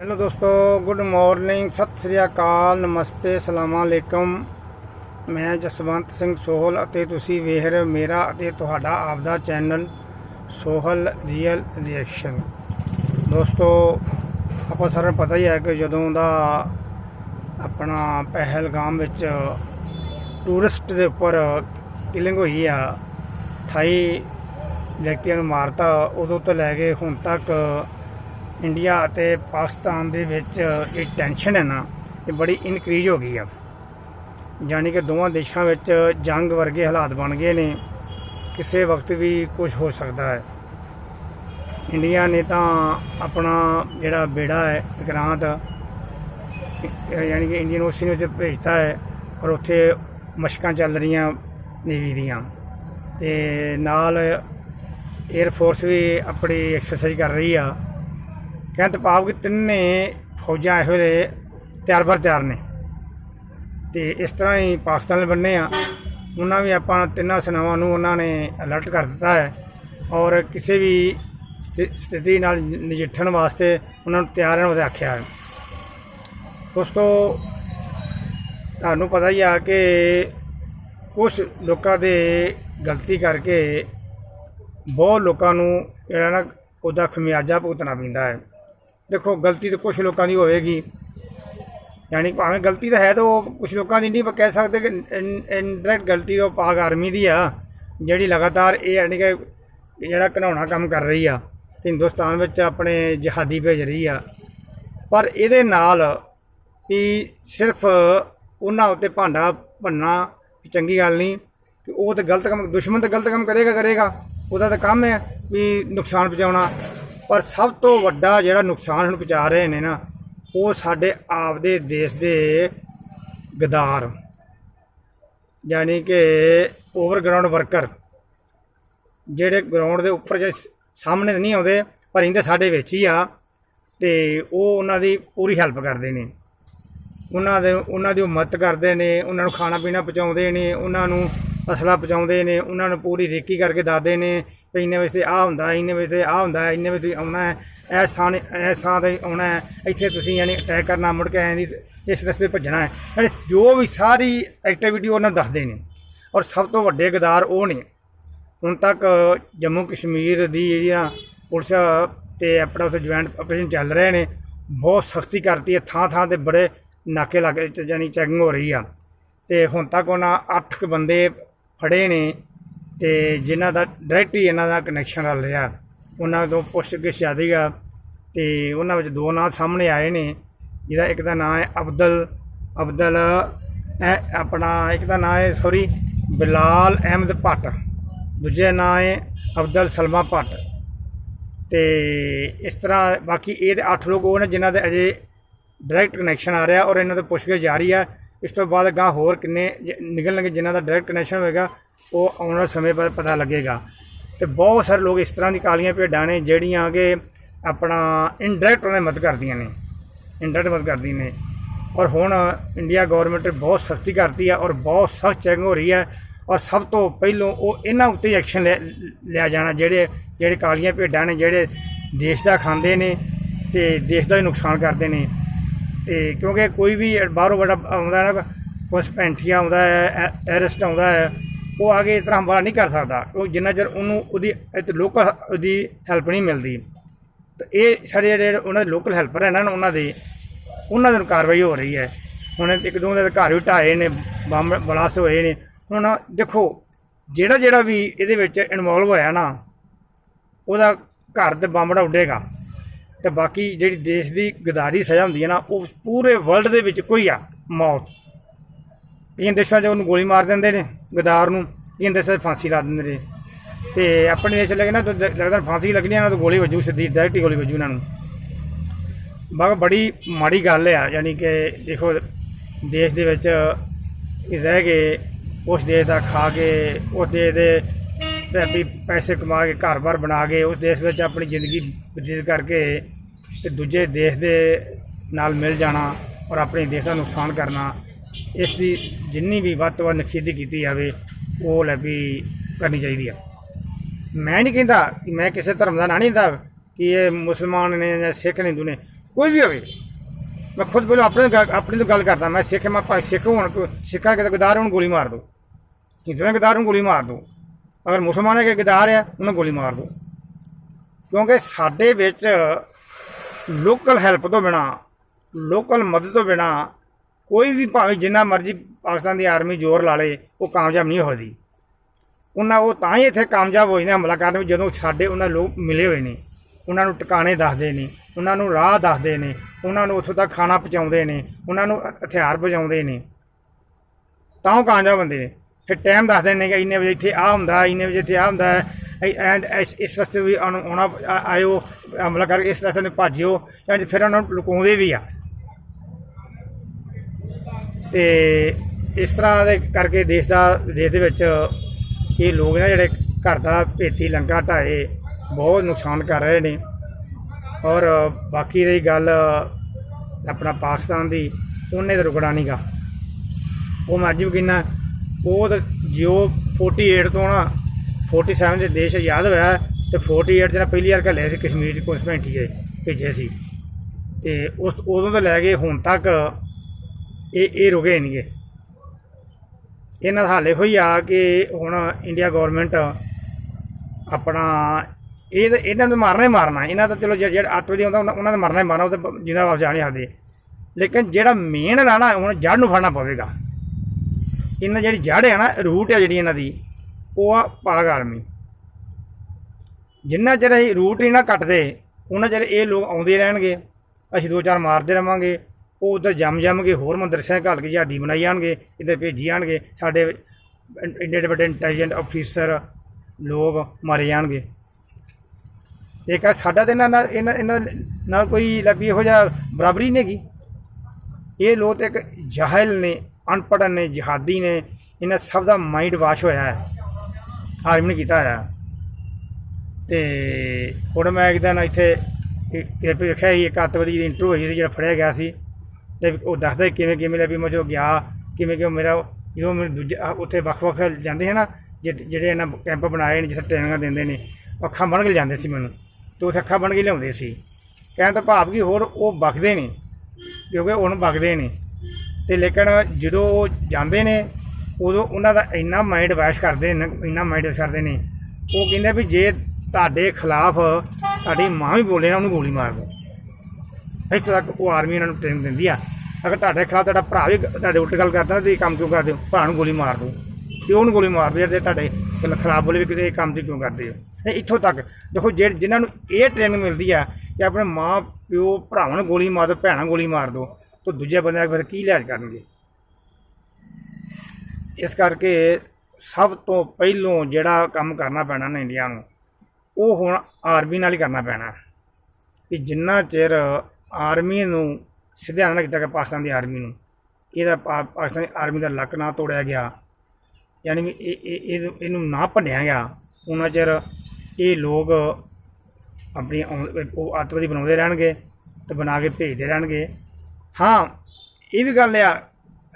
Hello ਦੋਸਤੋ, good morning, Sat Sri ਅਕਾਲ, ਨਮਸਤੇ ਸਲਾਮ ਅਲੈਕਮ। ਮੈਂ ਜਸਵੰਤ ਸਿੰਘ ਸੋਹਲ ਅਤੇ ਤੁਸੀਂ ਵੇਖ ਰਹੇ ਹੋ ਮੇਰਾ ਅਤੇ ਤੁਹਾਡਾ ਆਪਦਾ ਚੈਨਲ ਸੋਹਲ ਰੀਅਲ ਰਿਐਕਸ਼ਨ। ਦੋਸਤੋ, ਆਪਾਂ ਸਾਰਿਆਂ ਨੂੰ ਪਤਾ ਹੀ ਹੈ ਕਿ ਜਦੋਂ ਦਾ ਆਪਣਾ ਪਹਿਲਗਾਮ ਵਿੱਚ ਟੂਰਿਸਟ ਦੇ ਉੱਪਰ ਕਿਲਿੰਗ ਹੋਈ ਆ 28 ਵਿਅਕਤੀਆਂ ਨੂੰ ਮਾਰਤਾ, ਉਦੋਂ ਤੋਂ ਲੈ ਕੇ ਹੁਣ ਤੱਕ ਇੰਡੀਆ ਅਤੇ ਪਾਕਿਸਤਾਨ ਦੇ ਵਿੱਚ ਇਹ ਟੈਨਸ਼ਨ ਹੈ ਨਾ, ਇਹ ਬੜੀ ਇਨਕਰੀਜ਼ ਹੋ ਗਈ ਆ। ਯਾਨੀ ਕਿ ਦੋਵਾਂ ਦੇਸ਼ਾਂ ਵਿੱਚ ਜੰਗ ਵਰਗੇ ਹਾਲਾਤ ਬਣ ਗਏ ਨੇ, ਕਿਸੇ ਵਕਤ ਵੀ ਕੁਝ ਹੋ ਸਕਦਾ ਹੈ। ਇੰਡੀਆ ਨੇ ਤਾਂ ਆਪਣਾ ਜਿਹੜਾ ਬੇੜਾ ਹੈ ਵਿਕਰਾਂਤ ਇਹ ਯਾਨੀ ਕਿ ਇੰਡੀਅਨ ਓਸ਼ਨ ਵਿੱਚ ਭੇਜਤਾ ਹੈ, ਔਰ ਉੱਥੇ ਮਸ਼ਕਾਂ ਚੱਲ ਰਹੀਆਂ ਨੇਵੀ ਦੀਆਂ। ਤੇ ਨਾਲ 에ਅਰ ਫੋਰਸ ਵੀ ਆਪਣੀ ਐਕਸਰਸਾਈਜ਼ ਕਰ ਰਹੀ ਆ। ਕਹਿਣ ਤੋਂ ਭਾਵ ਕਿ ਤਿੰਨੇ ਫੌਜਾਂ ਇਹੋ ਜਿਹੇ ਤਿਆਰ ਬਰ ਤਿਆਰ ਨੇ। ਤੇ ਇਸ ਤਰ੍ਹਾਂ ਹੀ ਪਾਕਿਸਤਾਨ ਬੰਨੇ ਆ। ਉਹਨਾਂ ਵੀ ਆਪਾਂ ਤਿੰਨਾਂ ਸੈਨਾਵਾਂ ਨੂੰ ਉਹਨਾਂ ਨੇ ਅਲਰਟ ਕਰ ਦਿੱਤਾ ਹੈ। ਔਰ ਕਿਸੇ ਵੀ ਸਥਿ- ਸਥਿਤੀ ਨਾਲ ਨਜਿੱਠਣ ਵਾਸਤੇ ਉਹਨਾਂ ਨੂੰ ਤਿਆਰ ਰਹਿਣ ਵਾਸਤੇ ਆਖਿਆ ਹੈ। ਦੋਸਤੋ ਤੁਹਾਨੂੰ ਪਤਾ ਹੀ ਆ ਕਿ ਕੁਝ ਲੋਕਾਂ ਦੇ ਗਲਤੀ ਕਰਕੇ ਬਹੁਤ ਲੋਕਾਂ ਨੂੰ ਜਿਹੜਾ ਨਾ ਉਹਦਾ ਖਮਿਆਜਾ ਭੁਗਤਣਾ ਪੈਂਦਾ ਹੈ। ਦੇਖੋ, ਗਲਤੀ ਤਾਂ ਕੁਝ ਲੋਕਾਂ ਦੀ ਹੋਵੇਗੀ। ਯਾਨੀ ਭਾਵੇਂ ਗਲਤੀ ਤਾਂ ਹੈ ਤਾਂ ਉਹ ਕੁਝ ਲੋਕਾਂ ਦੀ ਨਹੀਂ, ਪਰ ਕਹਿ ਸਕਦੇ ਕਿ ਇਨਡਾਇਰੈਕਟ ਗਲਤੀ ਉਹ ਪਾਕ ਆਰਮੀ ਦੀ ਆ, ਜਿਹੜੀ ਲਗਾਤਾਰ ਇਹ ਯਾਨੀ ਕਿ ਜਿਹੜਾ ਘਨਾਉਣਾ ਕੰਮ ਕਰ ਰਹੀ ਆ, ਹਿੰਦੁਸਤਾਨ ਵਿੱਚ ਆਪਣੇ ਜਹਾਦੀ ਭੇਜ ਰਹੀ ਆ। ਪਰ ਇਹਦੇ ਨਾਲ ਵੀ ਸਿਰਫ ਉਹਨਾਂ ਉੱਤੇ ਭਾਂਡਾ ਭੰਨਾ ਚੰਗੀ ਗੱਲ ਨਹੀਂ, ਕਿ ਉਹ ਤਾਂ ਗਲਤ ਕੰਮ, ਦੁਸ਼ਮਣ ਤਾਂ ਗਲਤ ਕੰਮ ਕਰੇਗਾ ਕਰੇਗਾ। ਉਹਦਾ ਤਾਂ ਕੰਮ ਹੈ ਵੀ ਨੁਕਸਾਨ ਪਹੁੰਚਾਉਣਾ। ਪਰ ਸਭ ਤੋਂ ਵੱਡਾ ਜਿਹੜਾ ਨੁਕਸਾਨ ਹੁਣ ਪਹੁੰਚਾ ਰਹੇ ਨੇ ਨਾ, ਉਹ ਸਾਡੇ ਆਪਦੇ ਦੇਸ਼ ਦੇ ਗਦਾਰ, ਯਾਨੀ ਕਿ ਓਵਰਗਰਾਉਂਡ ਵਰਕਰ ਜਿਹੜੇ ਗਰਾਊਂਡ ਦੇ ਉੱਪਰ ਜੇ ਸਾਹਮਣੇ ਤਾਂ ਨਹੀਂ ਆਉਂਦੇ, ਪਰ ਇਹਦੇ ਸਾਡੇ ਵਿੱਚ ਹੀ ਆ, ਤੇ ਉਹ ਉਹਨਾਂ ਦੀ ਪੂਰੀ ਹੈਲਪ ਕਰਦੇ ਨੇ। ਉਹਨਾਂ ਦੇ, ਉਹਨਾਂ ਦੀ ਉਹ ਮਦਦ ਕਰਦੇ ਨੇ, ਉਹਨਾਂ ਨੂੰ ਖਾਣਾ ਪੀਣਾ ਪਹੁੰਚਾਉਂਦੇ ਨੇ, ਉਹਨਾਂ ਨੂੰ ਅਸਲਾ ਪਹੁੰਚਾਉਂਦੇ ਨੇ, ਉਹਨਾਂ ਨੂੰ ਪੂਰੀ ਰੇਕੀ ਕਰਕੇ ਦੱਸਦੇ ਨੇ ਵੀ ਇੰਨੇ ਵਜੇ ਆ ਹੁੰਦਾ, ਇੰਨੇ ਵਜੇ ਆ ਹੁੰਦਾ, ਇੰਨੇ ਵਜੇ ਤੁਸੀਂ ਆਉਣਾ ਹੈ ਇਸ ਥਾਂ ਇਸ ਥਾਂ ਤੇ ਆਉਣਾ ਹੈ, ਇੱਥੇ ਤੁਸੀਂ ਯਾਨੀ ਅਟੈਕ ਕਰਨਾ, ਮੁੜ ਕੇ ਐਂ ਦੀ ਇਸ ਰਸਤੇ ਭੱਜਣਾ ਹੈ। ਯਾਨੀ ਜੋ ਵੀ ਸਾਰੀ ਐਕਟੀਵਿਟੀ ਉਹਨਾਂ ਨੂੰ ਦੱਸਦੇ ਨੇ, ਔਰ ਸਭ ਤੋਂ ਵੱਡੇ ਗਦਾਰ ਉਹ ਨੇ। ਹੁਣ ਤੱਕ ਜੰਮੂ ਕਸ਼ਮੀਰ ਦੀ ਜਿਹੜੀਆਂ ਪੁਲਿਸ ਤੇ ਆਪਣਾ ਉੱਥੇ ਜੁਆਇੰਟ ਆਪਰੇਸ਼ਨ ਚੱਲ ਰਹੇ ਨੇ, ਬਹੁਤ ਸਖਤੀ ਕਰਤੀ ਹੈ ਥਾਂ ਥਾਂ ਤੇ ਬੜੇ ਨਾਕੇ ਲੱਗੇ ਤੇ ਜਾਨੀ ਚੈਕਿੰਗ ਹੋ ਰਹੀ ਆ। ਤੇ ਹੁਣ ਤੱਕ ਉਹਨਾਂ 8 ਕੁ ਬੰਦੇ ਫੜੇ ਨੇ ਤੇ ਜਿਨ੍ਹਾਂ ਦਾ ਡਾਇਰੈਕਟ ਹੀ ਇਹਨਾਂ ਦਾ ਕਨੈਕਸ਼ਨ ਰਲ ਰਿਹਾ ਉਹਨਾਂ ਤੋਂ ਪੁੱਛਗਿੱਛ ਕੇ ਸ਼ਾਦੀ ਆ, ਤੇ ਉਹਨਾਂ ਵਿੱਚ ਦੋ ਨਾਂ ਸਾਹਮਣੇ ਆਏ ਨੇ, ਜਿਹਦਾ ਇੱਕ ਦਾ ਨਾਮ ਹੈ ਅਬਦਲ ਅਬਦਲ, ਇਹ ਆਪਣਾ ਇੱਕ ਦਾ ਨਾਮ ਹੈ ਸੌਰੀ ਬਿਲਾਲ ਅਹਿਮਦ ਭੱਟ, ਦੂਜੇ ਦਾ ਨਾਮ ਹੈ ਅਬਦਲ ਸਲਮਾ ਭੱਟ, ਤੇ ਇਸ ਤਰ੍ਹਾਂ ਬਾਕੀ ਇਹ ਤੇ 8 ਲੋਕ ਉਹ ਨੇ ਜਿਨ੍ਹਾਂ ਦੇ ਅਜੇ ਡਾਇਰੈਕਟ ਕਨੈਕਸ਼ਨ ਆ ਰਿਹਾ ਔਰ ਇਹਨਾਂ ਤੋਂ ਪੁੱਛਗਿੱਛ ਜਾਰੀ ਆ, ਇਸ ਤੋਂ ਬਾਅਦ ਗਾਂ ਹੋਰ ਕਿੰਨੇ ਜ- ਨਿਕਲਣਗੇ ਜਿਨ੍ਹਾਂ ਦਾ ਡਾਇਰੈਕਟ ਕਨੈਕਸ਼ਨ ਹੋਏਗਾ ਉਹ ਆਉਣ ਵਾਲੇ ਸਮੇਂ ਬਾਅਦ ਪਤਾ ਲੱਗੇਗਾ। ਤੇ ਬਹੁਤ ਸਾਰੇ ਲੋਕ ਇਸ ਤਰ੍ਹਾਂ ਦੀ ਕਾਲੀਆਂ ਭੇਡਾਂ ਨੇ ਜਿਹੜੀਆਂ ਕਿ ਆਪਣਾ ਇਨਡਾਇਰੈਕਟ ਉਹਨਾਂ ਦੀ ਮਦਦ ਕਰਦੀਆਂ ਨੇ। ਇੰਡਾਇਰੈਕਟ ਮਦਦ ਕਰਦੀਆਂ ਨੇ। ਔਰ ਹੁਣ ਇੰਡੀਆ ਗਵਰਨਮੈਂਟ ਬਹੁਤ ਸਖਤੀ ਕਰਤੀ ਹੈ ਔਰ ਬਹੁਤ ਸਖਤ ਚੈਕਿੰਗ ਹੋ ਰਹੀ ਹੈ ਔਰ ਸਭ ਤੋਂ ਪਹਿਲੋਂ ਉਹ ਇਹਨਾਂ ਉੱਤੇ ਐਕਸ਼ਨ ਲਿਆ ਜਾਣਾ ਜਿਹੜੇ ਜਿਹੜੇ ਕਾਲੀਆਂ ਭੇਡਾਂ ਨੇ, ਜਿਹੜੇ ਦੇਸ਼ ਦਾ ਖਾਂਦੇ ਨੇ ਤੇ ਦੇਸ਼ ਦਾ ਹੀ ਨੁਕਸਾਨ ਕਰਦੇ ਨੇ। ਤੇ ਕਿਉਂਕਿ ਕੋਈ ਵੀ ਬਾਹਰੋਂ ਵੱਡਾ ਆਉਂਦਾ ਨਾ ਕੁਛ ਪੈਂਠੀਆ ਆਉਂਦਾ ਹੈ ਟੈਰਰਿਸਟ ਆਉਂਦਾ ਹੈ ਉਹ ਆ ਕੇ ਇਸ ਤਰ੍ਹਾਂ ਹਮਲਾ ਨਹੀਂ ਕਰ ਸਕਦਾ। ਉਹ ਜਿੰਨਾ ਚਿਰ ਉਹਨੂੰ ਉਹਦੀ ਇੱਥੇ ਲੋਕਲ ਉਹਦੀ ਹੈਲਪ ਨਹੀਂ ਮਿਲਦੀ। ਤੇ ਇਹ ਸਾਰੇ ਜਿਹੜੇ ਉਹਨਾਂ ਦੇ ਲੋਕਲ ਹੈਲਪਰ ਹੈ ਨਾ, ਉਹਨਾਂ ਦੇ ਉਹਨਾਂ ਦੇ ਨੂੰ ਕਾਰਵਾਈ ਹੋ ਰਹੀ ਹੈ। ਹੁਣ ਇੱਕ ਦੋ ਦੇ ਘਰ ਵੀ ਢਾਏ ਨੇ, ਬੰਬ ਬਲਾਸਟ ਹੋਏ ਨੇ। ਹੁਣ ਦੇਖੋ, ਜਿਹੜਾ ਜਿਹੜਾ ਵੀ ਇਹਦੇ ਵਿੱਚ ਇਨਵੋਲਵ ਹੋਇਆ ਨਾ, ਉਹਦਾ ਘਰ ਤੇ ਬੰਬ ਉੱਡੇਗਾ। ਤੇ ਬਾਕੀ ਜਿਹੜੀ ਦੇਸ਼ ਦੀ ਗਦਾਰੀ ਸਜ਼ਾ ਹੁੰਦੀ ਹੈ ਨਾ, ਉਹ ਪੂਰੇ ਵਰਲਡ ਦੇ ਵਿੱਚ ਕੋਈ ਆ, ਮੌਤ। ਕਈ ਦੇਸ਼ਾਂ 'ਚ ਉਹਨੂੰ ਗੋਲੀ ਮਾਰ ਦਿੰਦੇ ਨੇ, ਗਦਾਰ ਨੂੰ ਕਈ ਦੇਸ਼ਾਂ 'ਚ ਫਾਂਸੀ ਲਾ ਦਿੰਦੇ ਨੇ। ਤੇ ਆਪਣੇ ਦੇਸ਼ ਲੱਗੇ ਨਾ, ਤਾਂ ਲ- ਫਾਂਸੀ ਲੱਗਣੀ ਨਾ ਨੂੰ ਗੋਲੀ ਵੱਜੂ, ਸਿੱਧੀ ਡਾਇਰੈਕਟ ਗੋਲੀ ਵੱਜੂ ਇਹਨਾਂ ਨੂੰ। ਬਾਗ ਬੜੀ ਮਾੜੀ ਗੱਲ ਆ, ਯਾਨੀ ਕਿ ਦੇਖੋ, ਦੇਸ਼ ਦੇ ਵਿੱਚ ਰਹਿ ਕੇ, ਉਸ ਦੇਸ਼ ਦਾ ਖਾ ਕੇ, ਉਸ ਦੇਸ਼ ਦੇ ਵੀ ਪੈਸੇ ਕਮਾ ਕੇ, ਘਰ-ਬਾਰ ਬਣਾ ਕੇ, ਉਸ ਦੇਸ਼ ਵਿੱਚ ਆਪਣੀ ਜ਼ਿੰਦਗੀ ਬਤੀਤ ਕਰਕੇ ਤੇ ਦੂਜੇ ਦੇਸ਼ ਦੇ ਨਾਲ ਮਿਲ ਜਾਣਾ ਔਰ ਆਪਣੇ ਦੇਸ਼ ਦਾ ਨੁਕਸਾਨ ਕਰਨਾ। ਇਸ ਦੀ ਜਿੰਨੀ ਵੀ ਵੱਧ ਤੋਂ ਵੱਧ ਨਖੇਦੀ ਕੀਤੀ ਜਾਵੇ, ਉਹ ਲੈ ਵੀ ਕਰਨੀ ਚਾਹੀਦੀ ਆ। ਮੈਂ ਨਹੀਂ ਕਹਿੰਦਾ ਕਿ ਮੈਂ ਕਿਸੇ ਧਰਮ ਦਾ ਨਾਂ ਨਹੀਂ ਦਿੰਦਾ ਕਿ ਇਹ ਮੁਸਲਮਾਨ ਨੇ ਜਾਂ ਸਿੱਖ ਨੇ, ਹਿੰਦੂ ਨੇ, ਕੋਈ ਵੀ ਹੋਵੇ। ਮੈਂ ਖੁਦ ਪਹਿਲਾਂ ਆਪਣੇ ਆਪਣੀ ਤੋਂ ਗੱਲ ਕਰਦਾ, ਮੈਂ ਸਿੱਖ, ਮੈਂ ਭਾਵੇਂ ਸਿੱਖ ਹੋਣ ਕੋ- ਸਿੱਖਾਂ ਕਿਤੇ ਗਦਾਰ ਨੂੰ ਗੋਲੀ ਮਾਰ ਦੋ। ਹਿੰਦੂਆਂ ਦੇ ਗਦਾਰ ਨੂੰ ਗੋਲੀ ਮਾਰ ਦੋ। ਅਗਰ ਮੁਸਲਮਾਨ ਹੈ ਕਿ ਗਦਾਰ ਹੈ ਉਹਨੂੰ ਗੋਲੀ ਮਾਰ ਦੋ। ਕਿਉਂਕਿ ਸਾਡੇ ਵਿੱਚ ਲੋਕਲ ਹੈਲਪ ਤੋਂ ਬਿਨਾ ਲੋਕਲ ਮਦਦ ਤੋਂ ਬਿਨਾ ਕੋਈ ਵੀ ਭਾਵੇਂ ਜਿੰਨਾ ਮਰਜ਼ੀ ਪਾਕਿਸਤਾਨ ਦੀ ਆਰਮੀ ਜ਼ੋਰ ਲਾ ਲੇ ਉਹ ਕਾਮਯਾਬ ਨਹੀਂ ਹੋਦੀ। ਉਹਨਾਂ ਉਹ ਤਾਂ ਹੀ ਇੱਥੇ ਕਾਮਯਾਬ ਹੋਏ ਨੇ ਹਮਲਾ ਕਰਨ ਵਿੱਚ ਜਦੋਂ ਸਾਡੇ ਉਹਨਾਂ ਲੋਕ ਮਿਲੇ ਹੋਏ ਨੇ। ਉਹਨਾਂ ਨੂੰ ਟਿਕਾਣੇ ਦੱਸਦੇ ਨੇ, ਉਹਨਾਂ ਨੂੰ ਰਾਹ ਦੱਸਦੇ ਨੇ, ਉਹਨਾਂ ਨੂੰ ਉੱਥੋਂ ਤੱਕ ਖਾਣਾ ਪਹੁੰਚਾਉਂਦੇ ਨੇ, ਉਹਨਾਂ ਨੂੰ ਹਥਿਆਰ ਪਹੁੰਚਾਉਂਦੇ ਨੇ। ਤਾਂ ਉਹ ਕਾਮਯਾਬ ਹੁੰਦੇ ਨੇ। ਫਿਰ ਟਾਈਮ ਦੱਸਦੇ ਨੇ ਕਿ ਇੰਨੇ ਵਜੇ ਇੱਥੇ ਆ ਹੁੰਦਾ, ਇੰਨੇ ਵਜੇ ਇੱਥੇ ਆ ਹੁੰਦਾ ਐਂਡ ਇਸ ਰਸਤੇ ਵੀ ਆਉਣਾ ਆਇਓ, ਹਮਲਾ ਕਰਕੇ ਇਸ ਰਸਤੇ ਨੂੰ ਭਾਜਿਓ ਜਾਂ ਫਿਰ ਉਹਨਾਂ ਨੂੰ ਲੁਕਾਉਂਦੇ ਵੀ ਆ। ਤੇ ਇਸ ਤਰ੍ਹਾਂ ਦੇ ਕਰਕੇ ਦੇਸ਼ ਦਾ, ਦੇਸ਼ ਦੇ ਵਿੱਚ ਇਹ ਲੋਕ ਨੇ ਜਿਹੜੇ ਘਰ ਦਾ ਭੇਤੀ ਲੰਕਾ ਢਾਏ, ਬਹੁਤ ਨੁਕਸਾਨ ਕਰ ਰਹੇ ਨੇ। ਔਰ ਬਾਕੀ ਰਹੀ ਗੱਲ ਆਪਣਾ ਪਾਕਿਸਤਾਨ ਦੀ, ਉਹਨੇ ਤਾਂ ਰੁਕਣਾ ਨਹੀਂਗਾ ਉਹ ਮੈਂ ਅੱਜ ਵੀ ਕਹਿੰਦਾ, ਉਹ ਤਾਂ ਜਿਓ 48 ਤੋਂ ਨਾ 47 ਦੇ ਦੇਸ਼ ਆਜ਼ਾਦ ਹੋਇਆ ਤੇ 48 ਜਿਹੜਾ ਪਹਿਲੀ ਵਾਰ ਘੱਲਿਆ ਸੀ ਕਸ਼ਮੀਰ ਚ, ਕੁਝ ਘੰਟੇ ਭੇਜੇ ਸੀ। ਤੇ ਉਸ, ਉਦੋਂ ਤੋਂ ਲੈ ਕੇ ਹੁਣ ਤੱਕ ਇਹ ਇਹ ਰੁਕੇ ਨਹੀਂਗੇ ਇਹਨਾਂ ਦਾ ਹਾਲੇ ਹੋਈ ਆ ਕਿ ਹੁਣ ਇੰਡੀਆ ਗਵਰਨਮੈਂਟ ਆਪਣਾ ਇਹ ਤਾਂ ਇਹਨਾਂ ਨੂੰ ਮਾਰਨਾ ਹੀ ਮਾਰਨਾ। ਇਹਨਾਂ ਦਾ ਚਲੋ ਜਿਹੜਾ ਅੱਤਵਾਦੀ ਹੁੰਦਾ, ਉਹਨਾਂ ਦਾ ਮਰਨਾ ਹੀ ਮਾਰਨਾ, ਉਹ ਤਾਂ ਜਿੰਦਾ ਵਾਪਸ ਜਾਣੇ ਆਦੇ ਲੇਕਿਨ ਜਿਹੜਾ ਮੇਨ ਰਾਣਾ ਹੁਣ ਜੜ ਨੂੰ ਫੜਨਾ ਪਵੇਗਾ। ਇਹਨਾਂ ਜਿਹੜੀ ਜੜ ਹੈ ਨਾ ਰੂਟ ਹੈ ਜਿਹੜੀ ਇਹਨਾਂ ਦੀ, ਉਹ ਆ ਪਾਕ ਆਰਮੀ ਜਿੰਨਾ ਚਿਰ ਇਹ ਰੂਟ ਹੀ ਨਾ ਕੱਟਦੇ, ਉਹਨਾਂ ਚਿਰ ਇਹ ਲੋਕ ਆਉਂਦੇ ਰਹਿਣਗੇ। ਅਸੀਂ ਦੋ ਚਾਰ ਮਾਰਦੇ ਰਵਾਂਗੇ। ਉਹ ਉਧਰ ਜੰਮ ਜੰਮ ਕੇ ਹੋਰ ਮਦਰਸਿਆਂ ਘਾਲ ਕੇ ਜਹਾਦੀ ਬਣਾਈ ਜਾਣਗੇ, ਇੱਧਰ ਭੇਜੀ ਜਾਣਗੇ, ਸਾਡੇ ਇੰਡੇ ਵੱਡੇ ਇੰਟੈਲੀਜੈਂਟ ਅਫੀਸਰ ਲੋਕ ਮਾਰੇ ਜਾਣਗੇ। ਇਹ ਕਹ ਸਾਡਾ ਤੇ ਇਹਨਾਂ ਨਾਲ, ਇਹਨਾਂ ਇਹਨਾਂ ਨਾਲ ਕੋਈ ਲੱਭੀ ਇਹੋ ਜਿਹਾ ਬਰਾਬਰੀ ਨਹੀਂ ਹੈਗੀ। ਇਹ ਲੋਕ ਇੱਕ ਜਾਹਿਲ ਨੇ, ਅਨਪੜ੍ਹ ਨੇ, ਜਹਾਦੀ ਨੇ, ਇਹਨਾਂ ਸਭ ਦਾ ਮਾਈਂਡ ਵਾਸ਼ ਹੋਇਆ ਹੈ। ਆਰਮੀ ਨੇ ਕੀਤਾ ਹੋਇਆ। ਤੇ ਹੁਣ ਮੈਂ ਇੱਕ ਦਿਨ ਇੱਥੇ ਕਿ ਵੇਖਿਆ ਸੀ, ਇੱਕ ਅੱਤਵਾਦੀ ਦੀ ਇੰਟਰਵਿਊ ਹੋਈ ਸੀ, ਜਿਹੜਾ ਫੜਿਆ ਗਿਆ ਸੀ। ਤੇ ਉਹ ਦੱਸਦਾ ਸੀ ਕਿਵੇਂ ਕਿਵੇਂ ਵੀ ਮੈਂ ਜੋ ਗਿਆ, ਕਿਵੇਂ ਕਿਵੇਂ ਮੇਰਾ ਜਦੋਂ ਮੈਨੂੰ ਦੂਜਾ ਉੱਥੇ ਵੱਖ-ਵੱਖ ਜਾਂਦੇ ਹੈ ਨਾ ਜਿਹੜੇ ਇਹਨਾਂ ਕੈਂਪ ਬਣਾਏ ਨੇ, ਜਿੱਥੇ ਟ੍ਰੇਨਿੰਗਾਂ ਦਿੰਦੇ ਨੇ, ਅੱਖਾਂ ਬਣ ਕੇ ਜਾਂਦੇ ਸੀ ਮੈਨੂੰ, ਤੇ ਉੱਥੇ ਅੱਖਾਂ ਬਣ ਕੇ ਲਿਆਉਂਦੇ ਸੀ। ਕਹਿਣ ਤਾਂ ਭਾਵ ਕਿ ਹੋਰ ਉਹ ਬਖਦੇ ਨੇ, ਕਿਉਂਕਿ ਹੁਣ ਬਖਦੇ ਨੇ। ਤੇ ਲੇਕਿਨ ਜਦੋਂ ਉਹ ਜਾਂਦੇ ਨੇ, ਉਦੋਂ ਉਹਨਾਂ ਦਾ ਇੰਨਾ ਮਾਈਂਡ ਵੈਸ਼ ਕਰਦੇ ਨੇ, ਇੰਨਾ ਮਾਈਂਡ ਵਾਸ਼ ਕਰਦੇ ਨੇ, ਉਹ ਕਹਿੰਦੇ ਵੀ ਜੇ ਤੁਹਾਡੇ ਖਿਲਾਫ ਤੁਹਾਡੀ ਮਾਂ ਵੀ ਬੋਲੇ ਨਾ, ਉਹਨੂੰ ਗੋਲੀ ਮਾਰ ਦਿਓ ਇੱਥੇ ਤੱਕ ਉਹ ਆਰਮੀ ਇਹਨਾਂ ਨੂੰ ਟ੍ਰੇਨਿੰਗ ਦਿੰਦੀ ਆ। ਅਗਰ ਤੁਹਾਡੇ ਖਿਲਾਫ ਤੁਹਾਡਾ ਭਰਾ ਵੀ ਤੁਹਾਡੇ ਉਲਟ ਗੱਲ ਕਰਦਾ ਤਾਂ ਇਹ ਕੰਮ ਕਿਉਂ ਕਰਦੇ ਹੋ? ਭਰਾ ਨੂੰ ਗੋਲੀ ਮਾਰ ਦਿਓ। ਤੇ ਉਹਨੂੰ ਗੋਲੀ ਮਾਰ ਦਿਓ ਜੇ ਤੁਹਾਡੇ ਖਿਲਾਫ ਬੋਲੇ ਵੀ ਕਿਤੇ ਇਹ ਕੰਮ ਦੀ ਕਿਉਂ ਕਰਦੇ ਹੋ? ਇਹ ਇੱਥੋਂ ਤੱਕ, ਦੇਖੋ ਜਿਹੜੇ ਜਿਨ੍ਹਾਂ ਨੂੰ ਇਹ ਟ੍ਰੇਨਿੰਗ ਮਿਲਦੀ ਆ ਕਿ ਆਪਣੇ ਮਾਂ, ਪਿਓ, ਭਰਾਵਾਂ ਨੂੰ ਗੋਲੀ ਮਾਰ ਦਿਓ, ਭੈਣਾਂ ਨੂੰ ਗੋਲੀ ਮਾਰ ਦਿਓ, ਤਾਂ ਦੂਜੇ ਬੰਦਿਆਂ ਫਿਰ ਕੀ ਲਿਹਾਜ਼ ਕਰਨਗੇ? ਇਸ ਕਰਕੇ ਸਭ ਤੋਂ ਪਹਿਲੋਂ ਜਿਹੜਾ ਕੰਮ ਕਰਨਾ ਪੈਣਾ ਨਾ ਇੰਡੀਆ ਨੂੰ, ਉਹ ਹੁਣ ਆਰਮੀ ਨਾਲ ਹੀ ਕਰਨਾ ਪੈਣਾ। ਕਿ ਜਿੰਨਾ ਚਿਰ ਆਰਮੀ ਨੂੰ ਸਿਧਿਆਣਾ ਨਾ ਕੀਤਾ ਗਿਆ ਪਾਕਿਸਤਾਨ ਦੀ ਆਰਮੀ ਨੂੰ। ਇਹਦਾ ਪਾ- ਪਾਕਿਸਤਾਨੀ ਆਰਮੀ ਦਾ ਲੱਕ ਨਾ ਤੋੜਿਆ ਗਿਆ। ਯਾਨੀ ਵੀ ਇਹ, ਇਹ- ਇਹਨੂੰ ਨਾ ਭੰਨਿਆ ਗਿਆ। ਉਹਨਾਂ ਚਿਰ ਇਹ ਲੋਕ ਆਪਣੀ ਉਹ ਅੱਤਵਾਦੀ ਬਣਾਉਂਦੇ ਰਹਿਣਗੇ ਤੇ ਬਣਾ ਕੇ ਭੇਜਦੇ ਰਹਿਣਗੇ। ਹਾਂ, ਇਹ ਵੀ ਗੱਲ ਆ,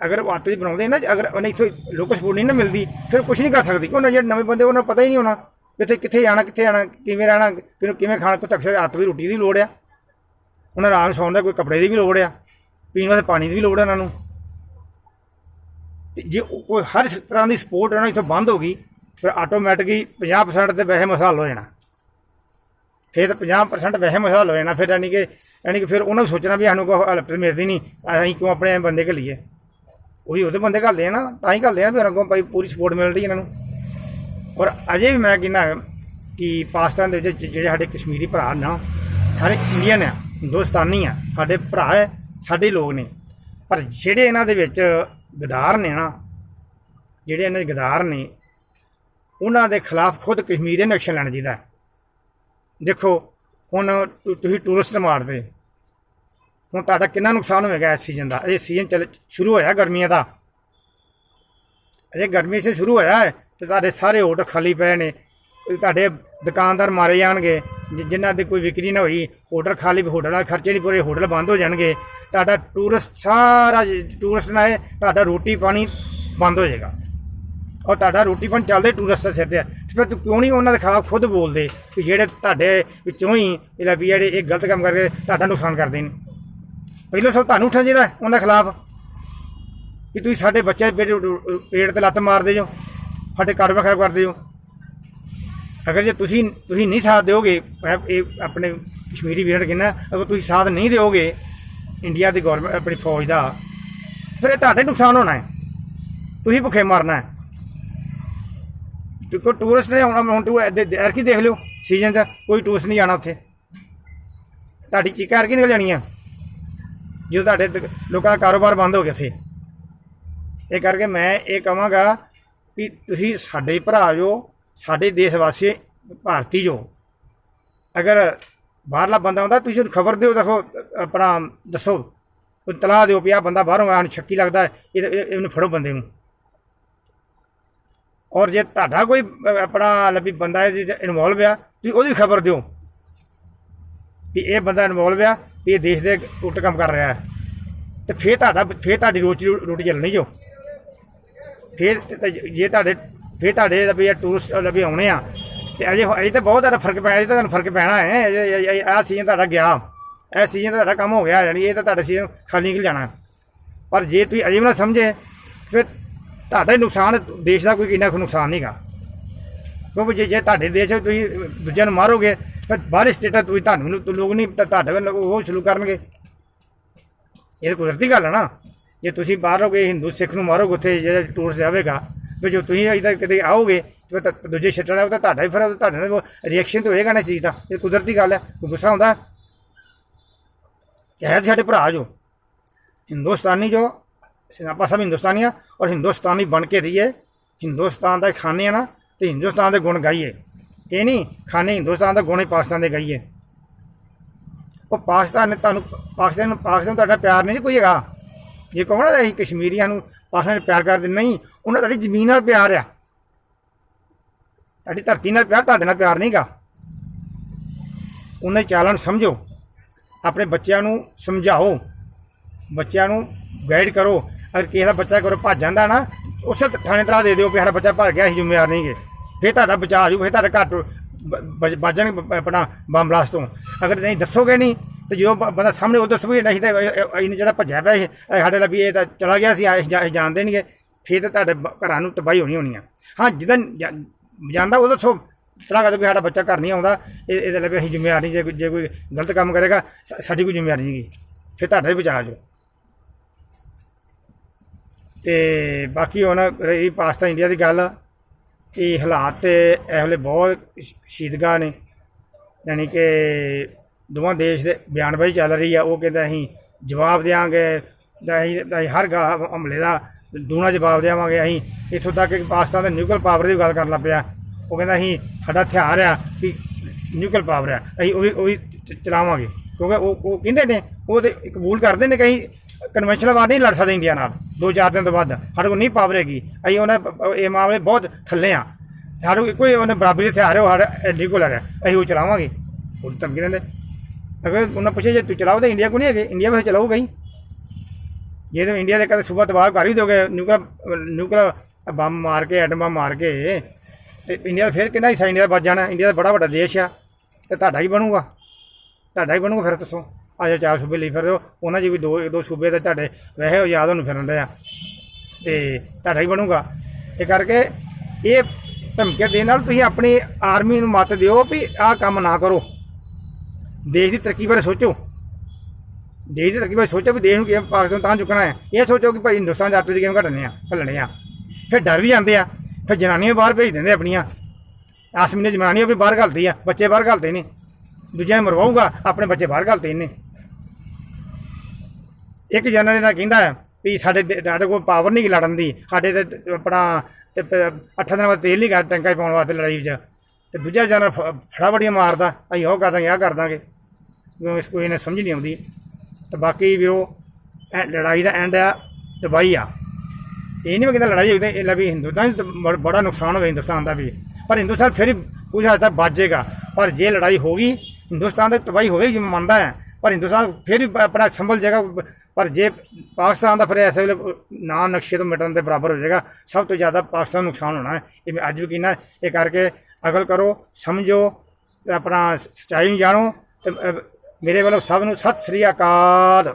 ਅਗਰ ਉਹ ਅੱਤਵਾਦੀ ਬਣਾਉਂਦੇ ਨਾ, ਅਗਰ ਉਹਨੇ ਇੱਥੋਂ ਲੋਕਲ ਸਪੋਰਟ ਨਹੀਂ ਨਾ ਮਿਲਦੀ, ਫਿਰ ਕੁਝ ਨਹੀਂ ਕਰ ਸਕਦੀ। ਉਹਨਾਂ ਜਿਹੜੇ ਨਵੇਂ ਬੰਦੇ, ਉਹਨਾਂ ਨੂੰ ਪਤਾ ਹੀ ਨਹੀਂ ਹੋਣਾ ਕਿੱਥੇ ਕਿੱਥੇ ਜਾਣਾ ਕਿੱਥੇ ਜਾਣਾ, ਕਿਵੇਂ ਰਹਿਣਾ, ਕਿਹਨੂੰ ਕਿਵੇਂ ਖਾਣਾ ਕੋਈ ਅਕਸਰ ਅੱਤਵਾਦੀ ਰੋਟੀ ਦੀ ਲੋੜ ਆ। ਉਹਨਾਂ ਆਰਾਮ ਸੌਣ ਦਾ ਕੋਈ ਕੱਪੜੇ ਦੀ ਵੀ ਲੋੜ ਆ, ਪੀਣ ਵਾਸਤੇ ਪਾਣੀ ਦੀ ਵੀ ਲੋੜ ਆ ਉਹਨਾਂ ਨੂੰ। ਤੇ ਜੇ ਕੋਈ ਹਰ ਤਰ੍ਹਾਂ ਦੀ ਸਪੋਰਟ ਉਹਨਾਂ ਇੱਥੋਂ ਬੰਦ ਹੋ ਗਈ, ਫਿਰ ਆਟੋਮੈਟਿਕਲੀ 50% ਤੇ ਵੈਸੇ ਮਸਲਾ ਹੱਲ ਹੋ ਜਾਣਾ। ਫਿਰ ਤਾਂ 50% ਵੈਸੇ ਮਸਲਾ ਹੱਲ ਹੋ ਜਾਣਾ, ਫਿਰ ਯਾਨੀ ਕਿ ਯਾਨੀ ਕਿ ਫਿਰ ਉਹਨਾਂ ਨੂੰ ਸੋਚਣਾ ਵੀ ਸਾਨੂੰ ਕੋਈ ਹੈਲਪ ਮਿਲਦੀ ਨਹੀਂ, ਅਸੀਂ ਕਿਉਂ ਆਪਣੇ ਬੰਦੇ ਘੱਲੀਏ। ਉਹੀ ਉਹਦੇ ਬੰਦੇ ਘੱਲਦੇ ਆ ਨਾ, ਤਾਂ ਹੀ ਘੱਲਦੇ ਆ ਫਿਰ ਅੱਗੋਂ ਭਾਈ ਪੂਰੀ ਸਪੋਰਟ ਮਿਲ ਰਹੀ ਇਹਨਾਂ ਨੂੰ। ਔਰ ਅਜੇ ਵੀ ਮੈਂ ਕਹਿੰਦਾ ਕਿ ਪਾਕਿਸਤਾਨ ਦੇ ਵਿੱਚ ਜਿਹੜੇ ਸਾਡੇ ਕਸ਼ਮੀਰੀ ਭਰਾ ਨਾ ਹਰ ਇੱਕ ਇੰਡੀਅਨ ਆ। ਹਿੰਦੁਸਤਾਨੀ ਆ, ਸਾਡੇ ਭਰਾ ਹੈ, ਸਾਡੇ ਲੋਕ ਨੇ। ਪਰ ਜਿਹੜੇ ਇਹਨਾਂ ਦੇ ਵਿੱਚ ਗਦਾਰ ਨੇ ਨਾ, ਜਿਹੜੇ ਇਹਨਾਂ ਦੇ ਗਦਾਰ ਨੇ, ਉਹਨਾਂ ਦੇ ਖਿਲਾਫ ਖੁਦ ਕਸ਼ਮੀਰ ਨੂੰ ਐਕਸ਼ਨ ਲੈਣਾ ਚਾਹੀਦਾ ਦੇਖੋ, ਹੁਣ ਤੁਸੀਂ ਟੂਰਿਸਟ ਮਾਰਦੇ ਹੁਣ ਤੁਹਾਡਾ ਕਿੰਨਾ ਨੁਕਸਾਨ ਹੋਏਗਾ ਇਸ ਸੀਜ਼ਨ ਦਾ? ਇਹ ਸੀਜ਼ਨ ਚੱਲ, ਸ਼ੁਰੂ ਹੋਇਆ ਗਰਮੀਆਂ ਦਾ। ਅਜੇ ਗਰਮੀ ਸੇ ਸ਼ੁਰੂ ਹੋਇਆ ਹੈ ਤੇ ਤੁਹਾਡੇ ਸਾਰੇ ਹੋਟਲ ਖਾਲੀ ਪਏ ਨੇ ਤੁਹਾਡੇ ਦੁਕਾਨਦਾਰ ਮਾਰੇ ਜਾਣਗੇ। ਜਿ- ਜਿਨ੍ਹਾਂ ਦੀ ਕੋਈ ਵਿਕਰੀ ਨਾ ਹੋਈ, ਹੋਟਲ ਖਾਲੀ, ਹੋਟਲ ਵਾਲੇ ਖਰਚੇ ਨਹੀਂ ਪੂਰੇ, ਹੋਟਲ ਬੰਦ ਹੋ ਜਾਣਗੇ, ਤੁਹਾਡਾ ਟੂਰਿਸਟ ਸਾਰਾ ਟੂਰਿਸਟ ਨਾ ਹੈ ਤੁਹਾਡਾ ਰੋਟੀ ਪਾਣੀ ਬੰਦ ਹੋ ਜਾਏਗਾ। ਔਰ ਤੁਹਾਡਾ ਰੋਟੀ ਪਾਣੀ ਚੱਲਦੇ ਟੂਰਿਸਟ ਦੇ ਸਿਰ ਤੇ ਆ। ਤੇ ਫਿਰ ਤੂੰ ਕਿਉਂ ਨਹੀਂ ਉਹਨਾਂ ਦੇ ਖਿਲਾਫ ਖੁਦ ਬੋਲਦੇ ਕਿ ਜਿਹੜੇ ਤੁਹਾਡੇ ਵਿੱਚੋਂ ਹੀ ਇਹ ਵੀ ਜਿਹੜੇ ਇਹ ਗਲਤ ਕੰਮ ਕਰਕੇ ਤੁਹਾਡਾ ਨੁਕਸਾਨ ਕਰਦੇ ਨੇ? ਪਹਿਲਾਂ ਸਭ ਤੁਹਾਨੂੰ ਉੱਠਣਾ ਚਾਹੀਦਾ ਹੈ ਉਹਨਾਂ ਖਿਲਾਫ। ਕਿ ਤੁਸੀਂ ਸਾਡੇ ਬੱਚੇ ਪੇਟ ਪੇਟ ਤੇ ਲੱਤ ਮਾਰਦੇ ਜੋ, ਸਾਡੇ ਕਾਰੋਬਾਰ ਖਰਾਬ ਕਰਦੇ ਜੋ। ਅਗਰ ਜੇ ਤੁਸੀਂ ਤੁਸੀਂ ਨਹੀਂ ਸਾਥ ਦਿਓਗੇ ਇਹ ਆਪਣੇ ਕਸ਼ਮੀਰੀ ਵੀਰਾਂ ਕਹਿੰਦਾ, ਅਗਰ ਤੁਸੀਂ ਸਾਥ ਨਹੀਂ ਦਿਓਗੇ ਇੰਡੀਆ ਦੀ ਗਵਰਨਮੈਂਟ ਆਪਣੀ ਫੌਜ ਦਾ, ਫਿਰ ਇਹ ਤੁਹਾਡੇ ਨੁਕਸਾਨ ਹੋਣਾ ਹੈ। ਤੁਸੀਂ ਭੁੱਖੇ ਮਰਨਾ ਹੈ। ਦੇਖੋ ਟੂਰਿਸਟ ਨੇ ਆਉਣਾ, ਹੁਣ ਤੂੰ ਐਰ ਕੀ ਦੇਖ ਲਿਓ ਸੀਜ਼ਨ 'ਚ ਕੋਈ ਟੂਰਿਸਟ ਨਹੀਂ ਆਣਾ ਉੱਥੇ। ਤੁਹਾਡੀ ਚੀਕਾਂ ਕੀ ਨਿਕਲ ਜਾਣੀਆਂ। ਜਦੋਂ ਤੁਹਾਡੇ ਲੋਕਾਂ ਦਾ ਕਾਰੋਬਾਰ ਬੰਦ ਹੋ ਗਿਆ ਸੀ ਇਹ ਕਰਕੇ ਮੈਂ ਇਹ ਕਹਾਂਗਾ ਕਿ ਤੁਸੀਂ ਸਾਡੇ ਭਰਾ ਜੋ ਸਾਡੇ ਦੇਸ਼ ਵਾਸੀ ਭਾਰਤੀ ਜੋ, ਅਗਰ ਬਾਹਰਲਾ ਬੰਦਾ ਆਉਂਦਾ, ਤੁਸੀਂ ਉਹਨੂੰ ਖਬਰ ਦਿਓ, ਦੇਖੋ, ਆਪਣਾ ਦੱਸੋ, ਕੋਈ ਤਲਾਹ ਦਿਓ ਵੀ ਆਹ ਬੰਦਾ ਬਾਹਰੋਂ ਆਇਆ ਨੂੰ ਸ਼ੱਕੀ ਲੱਗਦਾ ਇਹਨੂੰ ਫੜੋ ਬੰਦੇ ਨੂੰ। ਔਰ ਜੇ ਤੁਹਾਡਾ ਕੋਈ ਆਪਣਾ ਲੱਭੀ ਬੰਦਾ ਹੈ, ਜਿਹਦੇ ਇਨਵੋਲਵ ਆ, ਤੁਸੀਂ ਉਹਦੀ ਖਬਰ ਦਿਓ ਵੀ ਇਹ ਬੰਦਾ ਇਨਵੋਲਵ ਆ, ਵੀ ਇਹ ਦੇਸ਼ ਦੇ ਉੱਟ ਕੰਮ ਕਰ ਰਿਹਾ ਹੈ। ਤੇ ਫੇਰ ਤੁਹਾਡਾ, ਫੇਰ ਤੁਹਾਡੀ ਰੋਟੀ ਰੋਟੀ ਚੱਲਣੀ ਜੋ। ਫੇਰ ਜੇ ਤੁਹਾਡੇ ਫਿਰ ਤੁਹਾਡੇ ਵੀ ਆ ਟੂਰਿਸਟ ਵੀ ਆਉਣੇ ਆ। ਤੇ ਅਜੇ ਅਜੇ ਤਾਂ ਬਹੁਤ ਜ਼ਿਆਦਾ ਫ਼ਰਕ ਪਿਆ ਅਜੇ ਤਾਂ ਤੁਹਾਨੂੰ ਫ਼ਰਕ ਪੈਣਾ ਹੈ। ਆਹ ਸੀਜ਼ਨ ਤੁਹਾਡਾ ਗਿਆ। ਇਹ ਸੀਜ਼ਨ ਤੁਹਾਡਾ ਕੰਮ ਹੋ ਗਿਆ, ਯਾਨੀ ਇਹ ਤਾਂ ਤੁਹਾਡਾ ਸੀਜ਼ਨ ਖਾਲੀ ਨਿਕਲ ਜਾਣਾ। ਪਰ ਜੇ ਤੁਸੀਂ ਅਜੇ ਵੀ ਨਾ ਸਮਝੇ, ਫਿਰ ਤੁਹਾਡਾ ਹੀ ਨੁਕਸਾਨ ਦੇਸ਼ ਦਾ ਕੋਈ ਇੰਨਾ ਕੁ ਨੁਕਸਾਨ ਨਹੀਂਗਾ ਕਿਉਂਕਿ ਜੇ ਜੇ ਤੁਹਾਡੇ ਦੇਸ਼ 'ਚ ਤੁਸੀਂ ਦੂਜਿਆਂ ਨੂੰ ਮਾਰੋਗੇ ਤਾਂ ਬਾਹਰਲੇ ਸਟੇਟਾਂ ਤੁਸੀਂ ਤੁਹਾਨੂੰ ਲੋਕ ਨਹੀਂ ਤਾਂ ਤੁਹਾਡੇ ਵੱਲ ਉਹ ਸ਼ੁਰੂ ਕਰਨਗੇ। ਇਹ ਤਾਂ ਕੁਦਰਤੀ ਗੱਲ ਹੈ ਨਾ। ਜੇ ਤੁਸੀਂ ਬਾਹਰ ਬਾਹਰੋਗੇ ਹਿੰਦੂ, ਸਿੱਖ ਨੂੰ ਮਾਰੋਗੇ, ਉੱਥੇ ਜਿਹੜਾ ਟੂਰਿਸਟ ਆਵੇਗਾ ਵੀ ਜੋ ਤੁਸੀਂ ਇੱਧਰ ਕਿਤੇ ਆਓਗੇ, ਤੇ ਦੂਜੇ ਛੱਟਣ ਉਹ ਤਾਂ ਤੁਹਾਡਾ ਹੀ ਫਿਰ ਤੁਹਾਡੇ ਨਾਲ ਰਿਐਕਸ਼ਨ ਤਾਂ ਹੋਏਗਾ ਨਾ ਇਸ ਚੀਜ਼ ਦਾ। ਇਹ ਕੁਦਰਤੀ ਗੱਲ ਹੈ, ਕੋਈ ਗੁੱਸਾ ਹੁੰਦਾ ਚਾਹੇ ਸਾਡੇ ਭਰਾ ਜੋ, ਹਿੰਦੁਸਤਾਨੀ ਜੋ, ਆਪਾਂ ਸਭ ਹਿੰਦੁਸਤਾਨੀ ਆ, ਔਰ ਹਿੰਦੁਸਤਾਨੀ ਬਣ ਕੇ ਰਹੀਏ, ਹਿੰਦੁਸਤਾਨ ਦਾ ਖਾਣੇ ਆ ਨਾ, ਤੇ ਹਿੰਦੁਸਤਾਨ ਦੇ ਗੁਣ ਗਾਈਏ। ਇਹ ਨਹੀਂ ਖਾਣੇ ਹਿੰਦੁਸਤਾਨ ਦਾ ਗੁਣ ਹੀ ਪਾਕਿਸਤਾਨ ਦੇ ਗਾਈਏ। ਉਹ ਪਾਕਿਸਤਾਨ ਨੇ ਤੁਹਾਨੂੰ, ਪਾਕਿਸਤਾਨ ਨੂੰ, ਪਾਕਿਸਤਾਨ ਤੁਹਾਡਾ ਪਿਆਰ ਨਹੀਂ ਕੋਈ ਹੈਗਾ। ਜੇ ਕਹੋ ਨਾ ਅਸੀਂ ਕਸ਼ਮੀਰੀਆਂ ਨੂੰ ਪਾਕਿਸਤਾਨ ਨੂੰ ਪਿਆਰ ਕਰਦੇ, ਨਹੀਂ, ਉਹਨਾਂ ਤੁਹਾਡੀ ਜ਼ਮੀਨ ਨਾਲ ਪਿਆਰ ਆ। ਤੁਹਾਡੀ ਧਰਤੀ ਨਾਲ ਪਿਆਰ, ਤੁਹਾਡੇ ਨਾਲ ਪਿਆਰ ਨਹੀਂਗਾ ਉਹਨਾਂ ਚਾਲਾਂ ਨੂੰ ਸਮਝੋ, ਆਪਣੇ ਬੱਚਿਆਂ ਨੂੰ ਸਮਝਾਓ, ਬੱਚਿਆਂ ਨੂੰ ਗਾਈਡ ਕਰੋ। ਅਗਰ ਕਿਸੇ ਦਾ ਬੱਚਾ ਕਰੋ ਭੱਜ ਜਾਂਦਾ ਨਾ, ਉਸੇ ਥਾਣੇ ਤਰਾ ਦੇ ਦਿਓ ਵੀ ਸਾਡਾ ਬੱਚਾ ਭੱਜ ਗਿਆ, ਅਸੀਂ ਜ਼ਿੰਮੇਵਾਰ ਨਹੀਂਗੇ ਫਿਰ ਤੁਹਾਡਾ ਬਚਾ ਜੂ, ਫਿਰ ਤੁਹਾਡਾ ਘੱਟ ਬਾਜਣ ਆਪਣਾ ਬੰਬ ਬਲਾਸਟ ਤੋਂ। ਅਗਰ ਨਹੀਂ ਦੱਸੋਗੇ ਨਹੀਂ ਤੇ ਜਦੋਂ ਬ- ਬੰਦਾ ਸਾਹਮਣੇ ਉਹ ਦੱਸੋਗੇ ਨਹੀਂ ਤਾਂ ਇਹਨੇ ਜਿਹੜਾ ਭੱਜਿਆ ਪਿਆ ਸੀ ਇਹ ਸਾਡੇ ਲਈ ਇਹ ਤਾਂ ਚਲਾ ਗਿਆ ਸੀ ਅਸੀਂ ਜਾ- ਅਸੀਂ ਜਾਣਦੇ ਨਹੀਂਗੇ ਫਿਰ ਤਾਂ ਤੁਹਾਡੇ ਬ- ਘਰਾਂ ਨੂੰ ਤਬਾਹੀ ਹੋਣੀ ਹੋਣੀ ਆ। ਹਾਂ, ਜਿੱਦਾਂ ਜਾ- ਜਾਂਦਾ ਉਹ ਦੱਸੋ ਤਰਾ ਕਰ ਵੀ ਸਾਡਾ ਬੱਚਾ ਘਰ ਨਹੀਂ ਆਉਂਦਾ। ਇਹ, ਇਹਦੇ ਲਈ ਵੀ ਅਸੀਂ ਜ਼ਿੰਮੇਵਾਰ ਨਹੀਂ ਜੇ ਕੋਈ- ਜੇ ਕੋਈ ਗਲਤ ਕੰਮ ਕਰੇਗਾ, ਸਾ- ਸਾਡੀ ਕੋਈ ਜ਼ਿੰਮੇਵਾਰੀ ਨਹੀਂ ਗੀ। ਫਿਰ ਤੁਹਾਡਾ ਹੀ ਬਚਾ ਜੋ ਤੇ ਬਾਕੀ ਹੁਣ ਰਹੀ ਪਾਕਿਸਤਾਨ ਇੰਡੀਆ ਦੀ ਗੱਲ, ਇਹ ਹਾਲਾਤ ਤੇ ਇਹ ਵੇਲੇ ਬਹੁਤ ਸ਼- ਸ਼ੀਦਗਾਹ ਨੇ। ਯਾਨੀ ਕਿ ਦੋਵਾਂ ਦੇਸ਼ ਦੇ ਬਿਆਨਬਾਜ਼ੀ ਚੱਲ ਰਹੀ ਆ, ਉਹ ਕਹਿੰਦਾ ਅਸੀਂ ਜਵਾਬ ਦੇਵਾਂਗੇ ਤਾਂ ਅਸੀਂ ਅਸੀਂ ਹਰ ਗਾ- ਹਮਲੇ ਦਾ ਦੂਣਾ ਜਵਾਬ ਦੇਵਾਂਗੇ ਅਸੀਂ ਇੱਥੋਂ ਤੱਕ ਕਿ ਪਾਕਿਸਤਾਨ ਦੇ ਨਿਊਕਲ ਪਾਵਰ ਦੀ ਗੱਲ ਕਰਨ ਲੱਗ ਪਿਆ। ਉਹ ਕਹਿੰਦਾ ਅਸੀਂ ਸਾਡਾ ਹਥਿਆਰ ਆ ਕਿ ਨਿਊਕਲ ਪਾਵਰ ਆ, ਅਸੀਂ ਉਹ ਵੀ ਉਹ ਵੀ ਚ- ਚਲਾਵਾਂਗੇ। ਕਿਉਂਕਿ ਉਹ ਉਹ ਕਹਿੰਦੇ ਨੇ, ਉਹ ਤੇ ਕਬੂਲ ਕਰਦੇ ਨੇ ਕਿ ਅਸੀਂ ਕਨਵੈਨਸ਼ਨਲ ਵਾਰ ਨਹੀਂ ਲੜ ਸਕਦੇ ਇੰਡੀਆ ਨਾਲ। ਦੋ ਚਾਰ ਦਿਨ ਤੋਂ ਬਾਅਦ ਸਾਡੇ ਕੋਲ ਨਹੀਂ ਪਾਵਰ ਹੈਗੀ। ਅਸੀਂ ਉਹਨਾਂ ਇਹ ਮਾਮਲੇ ਬਹੁਤ ਥੱਲੇ ਆ। ਸਾਡੇ ਕੋਲ ਕੋਈ ਉਹਨੇ ਬਰਾਬਰੀ ਦੇ ਹਥਿਆਰ ਹੈ ਉਹ ਸਾਡਾ ਲੀਗਲ ਹੈ ਅਸੀਂ ਉਹ ਚਲਾਵਾਂਗੇ। ਉਹ ਧਮਕੀ ਦਿੰਦੇ। ਅਗਰ ਉਹਨਾਂ ਪੁੱਛਿਆ ਜੇ ਤੂੰ ਚਲਾਓ ਤਾਂ ਇੰਡੀਆ ਕੋ ਨਹੀਂ ਹੈਗੇ ਇੰਡੀਆ ਵਿੱਚ ਚਲਾਊਗਾ ਹੀ ਜੇ ਤਾਂ ਇੰਡੀਆ ਦੇ ਕਦੇ ਸੂਬਾ ਤਬਾਹ ਕਰ ਹੀ ਦੋਗੇ ਨਿਊਕਲ ਨਿਊਕਲ ਬੰਬ ਮਾਰ ਕੇ, ਐਟਮ ਬੰਬ ਮਾਰ ਕੇ, ਤੇ ਇੰਡੀਆ ਦਾ ਫਿਰ ਕਿੰਨਾ ਹਿੱਸਾ ਇੰਡੀਆ ਦਾ ਬਚ ਜਾਣਾ? ਇੰਡੀਆ ਦਾ ਬੜਾ ਵੱਡਾ ਦੇਸ਼ ਆ, ਤੇ ਤੁਹਾਡਾ ਹੀ ਬਣੂਗਾ। ਤੁਹਾਡਾ ਹੀ ਬਣੂਗਾ ਫਿਰ ਦੱਸੋ। ਆ ਚਾਰ ਸੂਬੇ ਲਈ ਫਿਰ ਹੋ ਉਹਨਾਂ 'ਚ ਵੀ ਦੋ ਦੋ ਸੂਬੇ ਤਾਂ ਤੁਹਾਡੇ ਵੈਸੇ ਆਜ਼ਾਦ ਹੋਣ ਉਹਨੂੰ ਫਿਰਨ ਦੇ ਆ। ਤੇ ਤੁਹਾਡਾ ਹੀ ਬਣੂਗਾ। ਇਹ ਕਰਕੇ ਇਹ ਧਮਕੀਆਂ ਦੇਣ ਨਾਲ ਤੁਸੀਂ ਆਪਣੀ ਆਰਮੀ ਨੂੰ ਮਤ ਦਿਓ ਵੀ ਆਹ ਕੰਮ ਨਾ ਕਰੋ। ਦੇਸ਼ ਦੀ ਤਰੱਕੀ ਬਾਰੇ ਸੋਚੋ। ਦੇਸ਼ ਦੀ ਤਰੱਕੀ ਬਾਰੇ ਸੋਚੋ ਵੀ ਦੇਸ਼ ਨੂੰ ਕਿਵੇਂ ਪਾਕਿਸਤਾਨ ਤਾਂ ਚੁੱਕਣਾ ਹੈ। ਇਹ ਸੋਚੋ ਕਿ ਭਾਈ ਹਿੰਦੁਸਤਾਨ ਜਾਤੀ ਦੀ ਕਿਵੇਂ ਘਟਣੇ ਆ, ਘੱਲਣੇ ਆ। ਫਿਰ ਡਰ ਵੀ ਜਾਂਦੇ ਆ। ਫਿਰ ਜਨਾਨੀਆਂ ਬਾਹਰ ਭੇਜ ਦਿੰਦੇ ਆਪਣੀਆਂ। ਆਸਮੀ ਨੇ ਜਨਾਨੀ ਆਪਣੀ ਬਾਹਰ ਘੱਲਦੀ ਆ, ਬੱਚੇ ਬਾਹਰ ਘੱਲਦੇ ਨੇ। ਦੂਜਿਆਂ ਨੂੰ ਮਰਵਾਊਗਾ, ਆਪਣੇ ਬੱਚੇ ਬਾਹਰ ਘੱਲਦੇ ਇਹਨੇ ਇੱਕ ਜਨਰਲ ਇਹਨਾਂ ਕਹਿੰਦਾ ਹੈ ਵੀ ਸਾਡੇ ਦੇ- ਸਾਡੇ ਕੋਲ ਪਾਵਰ ਨਹੀਂ ਲੜਨ ਦੀ। ਸਾਡੇ ਤੇ ਤੇ ਆਪਣਾ ਤੇ ਪ- ਅੱਠਾਂ ਦਿਨਾਂ ਬਾਅਦ ਤੇਲ ਨਹੀਂ ਗਾ ਟੈਂਕਾਂ 'ਚ ਪਾਉਣ ਵਾਸਤੇ ਲੜਾਈ ਵਿੱਚ। ਤੇ ਦੂਜਾ ਜਨਰਲ ਫ- ਫੜਾਵੜੀਆਂ ਮਾਰਦਾ, ਅਸੀਂ ਉਹ ਕਰ ਦਾਂਗੇ ਆਹ ਕਰ ਦਾਂਗੇ ਕਿਉਂ ਇਸ ਕੋਈ ਨੇ ਸਮਝ ਨਹੀਂ ਆਉਂਦੀ। ਤੇ ਬਾਕੀ ਵੀਰੋ ਇਹ ਲੜਾਈ ਦਾ ਐਂਡ ਆ ਦਵਾਈ ਆ। ਇਹ ਨਹੀਂ ਮੈਂ ਕਹਿੰਦਾ ਲੜਾਈ ਹੋਈ ਇਹ ਵੀ ਹਿੰਦੁਸਤਾਨ 'ਚ ਤਾਂ ਬੜਾ ਨੁਕਸਾਨ ਹੋਵੇ ਹਿੰਦੁਸਤਾਨ ਦਾ ਵੀ। ਪਰ ਹਿੰਦੁਸਤਾਨ ਫਿਰ ਵੀ ਕੁਝ ਹੱਦ ਤੱਕ ਬਚ ਪਰ ਜੇ ਲੜਾਈ ਹੋ ਗਈ, ਹਿੰਦੁਸਤਾਨ ਦੀ ਤਬਾਹੀ ਹੋਵੇਗੀ, ਮੈਂ ਮੰਨਦਾ ਹਾਂ। ਪਰ ਹਿੰਦੁਸਤਾਨ ਫਿਰ ਵੀ ਆਪਣਾ ਸੰਭਲ ਜਾਏਗਾ। ਪਰ ਜੇ ਪਾਕਿਸਤਾਨ ਦਾ ਫਿਰ ਐਸੇ ਵੇਲੇ ਨਾਂ ਨਕਸ਼ੇ ਤੋਂ ਮਿਟਣ ਦੇ ਬਰਾਬਰ ਹੋ ਜਾਏਗਾ, ਸਭ ਤੋਂ ਜ਼ਿਆਦਾ ਪਾਕਿਸਤਾਨ ਨੂੰ ਨੁਕਸਾਨ ਹੋਣਾ ਹੈ। ਇਹ ਮੈਂ ਅੱਜ ਵੀ ਕਹਿੰਦਾ, ਇਹ ਕਰਕੇ ਅਕਲ ਕਰੋ, ਸਮਝੋ ਤੇ ਆਪਣਾ ਸੱਚਾਈ ਨੂੰ ਜਾਣੋ ਤੇ ਮੇਰੇ ਵੱਲੋਂ ਸਭ ਨੂੰ ਸਤਿ ਸ੍ਰੀ ਅਕਾਲ।